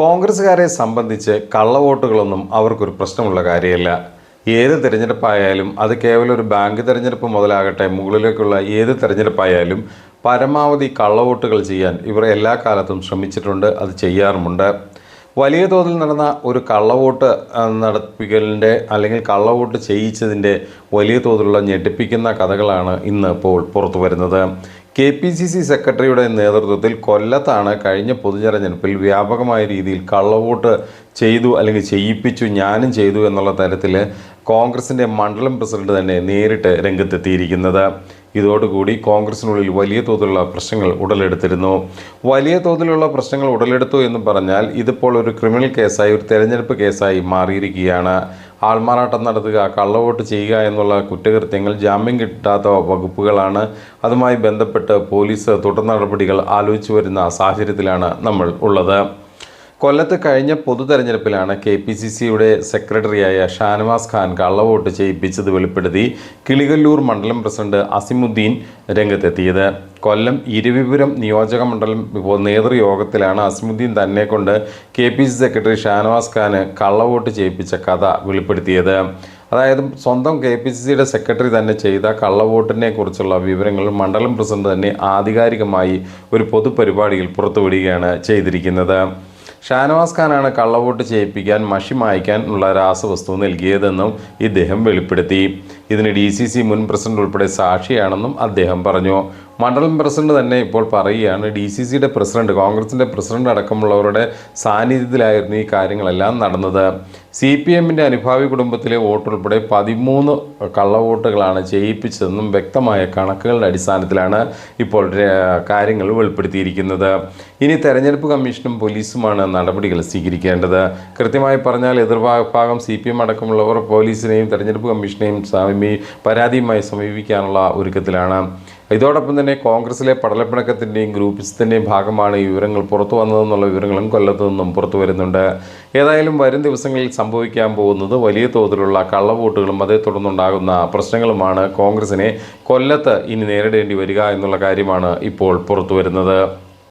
കോൺഗ്രസ്സുകാരെ സംബന്ധിച്ച് കള്ളവോട്ടുകളൊന്നും അവർക്കൊരു പ്രശ്നമുള്ള കാര്യമല്ല. ഏത് തിരഞ്ഞെടുപ്പായാലും അത് കേവലം ഒരു ബാങ്ക് തിരഞ്ഞെടുപ്പ് മുതലാകട്ടെ മുകളിലേക്കുള്ള ഏത് തിരഞ്ഞെടുപ്പായാലും പരമാവധി കള്ളവോട്ടുകൾ ചെയ്യാൻ ഇവർ എല്ലാ കാലത്തും ശ്രമിച്ചിട്ടുണ്ട് അത് ചെയ്യാറുമുണ്ട്. വലിയ തോതിൽ നടന്ന ഒരു കള്ളവോട്ട് നടപ്പിക്കലിന്റെ അല്ലെങ്കിൽ കള്ളവോട്ട് ചെയ്യിച്ചതിന്റെ വലിയ തോതിലുള്ള ഞെട്ടിപ്പിക്കുന്ന കഥകളാണ് ഇന്ന് ഇപ്പോൾ പുറത്തു വരുന്നത് കെ പി സി സി സെക്രട്ടറിയുടെ നേതൃത്വത്തിൽ കൊല്ലത്താണ് കഴിഞ്ഞ പൊതുതെരഞ്ഞെടുപ്പിൽ വ്യാപകമായ രീതിയിൽ കള്ളവോട്ട് ചെയ്തു അല്ലെങ്കിൽ ചെയ്യിപ്പിച്ചു ഞാനും ചെയ്തു എന്നുള്ള തരത്തിൽ കോൺഗ്രസിന്റെ മണ്ഡലം പ്രസിഡന്റ് തന്നെ നേരിട്ട് രംഗത്തെത്തിയിരിക്കുന്നത്. ഇതോടുകൂടി കോൺഗ്രസിനുള്ളിൽ വലിയ തോതിലുള്ള പ്രശ്നങ്ങൾ ഉടലെടുത്തിരുന്നു. വലിയ തോതിലുള്ള പ്രശ്നങ്ങൾ ഉടലെടുത്തു എന്ന് പറഞ്ഞാൽ ഇതിപ്പോൾ ഒരു ക്രിമിനൽ കേസായി ഒരു തെരഞ്ഞെടുപ്പ് കേസായി മാറിയിരിക്കുകയാണ്. ആൾമാറാട്ടം നടത്തുക കള്ളവോട്ട് ചെയ്യുക എന്നുള്ള കുറ്റകൃത്യങ്ങൾ ജാമ്യം കിട്ടാത്ത വകുപ്പുകളാണ്. അതുമായി ബന്ധപ്പെട്ട് പോലീസ് തുടർ നടപടികൾ ആലോചിച്ചു വരുന്ന സാഹചര്യത്തിലാണ് നമ്മൾ ഉള്ളത്. കൊല്ലത്ത് കഴിഞ്ഞ പൊതു തെരഞ്ഞെടുപ്പിലാണ് കെ പി സി സിയുടെ സെക്രട്ടറിയായ ഷാനവാസ് ഖാൻ കള്ളവോട്ട് ചെയ്യിപ്പിച്ചത് വെളിപ്പെടുത്തി കിളികല്ലൂർ മണ്ഡലം പ്രസിഡന്റ് അസിമുദ്ദീൻ രംഗത്തെത്തിയത്. കൊല്ലം ഇരുവിപുരം നിയോജക മണ്ഡലം നേതൃയോഗത്തിലാണ് അസിമുദ്ദീൻ തന്നെ കൊണ്ട് K P C secretary Shanavas Khan കള്ളവോട്ട് ചെയ്യിപ്പിച്ച കഥ വെളിപ്പെടുത്തിയത്. അതായത് സ്വന്തം കെ പി സി സിയുടെ സെക്രട്ടറി തന്നെ ചെയ്ത കള്ളവോട്ടിനെ കുറിച്ചുള്ള വിവരങ്ങൾ മണ്ഡലം പ്രസിഡന്റ് തന്നെ ആധികാരികമായി ഒരു പൊതുപരിപാടിയിൽ പുറത്തുവിടുകയാണ് ചെയ്തിരിക്കുന്നത്. ഷാനവാസ് ഖാനാണ് കള്ളവോട്ട് ചെയ്യിപ്പിക്കാൻ മഷി മായ്ക്കാൻ ഉള്ള രാസവസ്തു നൽകിയതെന്നും ഇദ്ദേഹം വെളിപ്പെടുത്തി. ഇതിന് ഡി സി സി മുൻ പ്രസിഡന്റ് ഉൾപ്പെടെ സാക്ഷിയാണെന്നും അദ്ദേഹം പറഞ്ഞു. മണ്ഡലം പ്രസിഡന്റ് തന്നെ ഇപ്പോൾ പറയുകയാണ് ഡി സി സിയുടെ പ്രസിഡന്റ് കോൺഗ്രസിന്റെ പ്രസിഡന്റ് അടക്കമുള്ളവരുടെ സാന്നിധ്യത്തിലായിരുന്നു ഈ കാര്യങ്ങളെല്ലാം നടന്നത്. സി പി എമ്മിന്റെ അനുഭാവി കുടുംബത്തിലെ വോട്ടുൾപ്പെടെ പതിമൂന്ന് കള്ളവോട്ടുകളാണ് ചെയ്യിപ്പിച്ചതെന്നും വ്യക്തമായ കണക്കുകളുടെ അടിസ്ഥാനത്തിലാണ് ഇപ്പോൾ കാര്യങ്ങൾ വെളിപ്പെടുത്തിയിരിക്കുന്നത്. ഇനി തെരഞ്ഞെടുപ്പ് കമ്മീഷനും പോലീസുമാണ് നടപടികൾ സ്വീകരിക്കേണ്ടത്. കൃത്യമായി പറഞ്ഞാൽ എതിർഭാഗം സി പി എം അടക്കമുള്ളവർ പോലീസിനെയും തെരഞ്ഞെടുപ്പ് കമ്മീഷനെയും സമീ പരാതിയുമായി സമീപിക്കാനുള്ള ഒരുക്കത്തിലാണ്. ഇതോടൊപ്പം തന്നെ കോൺഗ്രസിലെ പടലപ്പിണക്കത്തിന്റെയും ഗ്രൂപ്പിസത്തിന്റെയും ഭാഗമാണ് ഈ വിവരങ്ങൾ പുറത്തു വന്നതെന്നുള്ള വിവരങ്ങളും കൊല്ലത്തു നിന്നും പുറത്തു വരുന്നുണ്ട്. ഏതായാലും വരും ദിവസങ്ങളിൽ സംഭവിക്കാൻ പോകുന്നത് വലിയ തോതിലുള്ള കള്ളവോട്ടുകളും അതേ തുടർന്നുണ്ടാകുന്ന പ്രശ്നങ്ങളുമാണ് കോൺഗ്രസിനെ കൊല്ലത്ത് ഇനി നേരിടേണ്ടി വരിക എന്നുള്ള കാര്യമാണ് ഇപ്പോൾ പുറത്തു വരുന്നത്.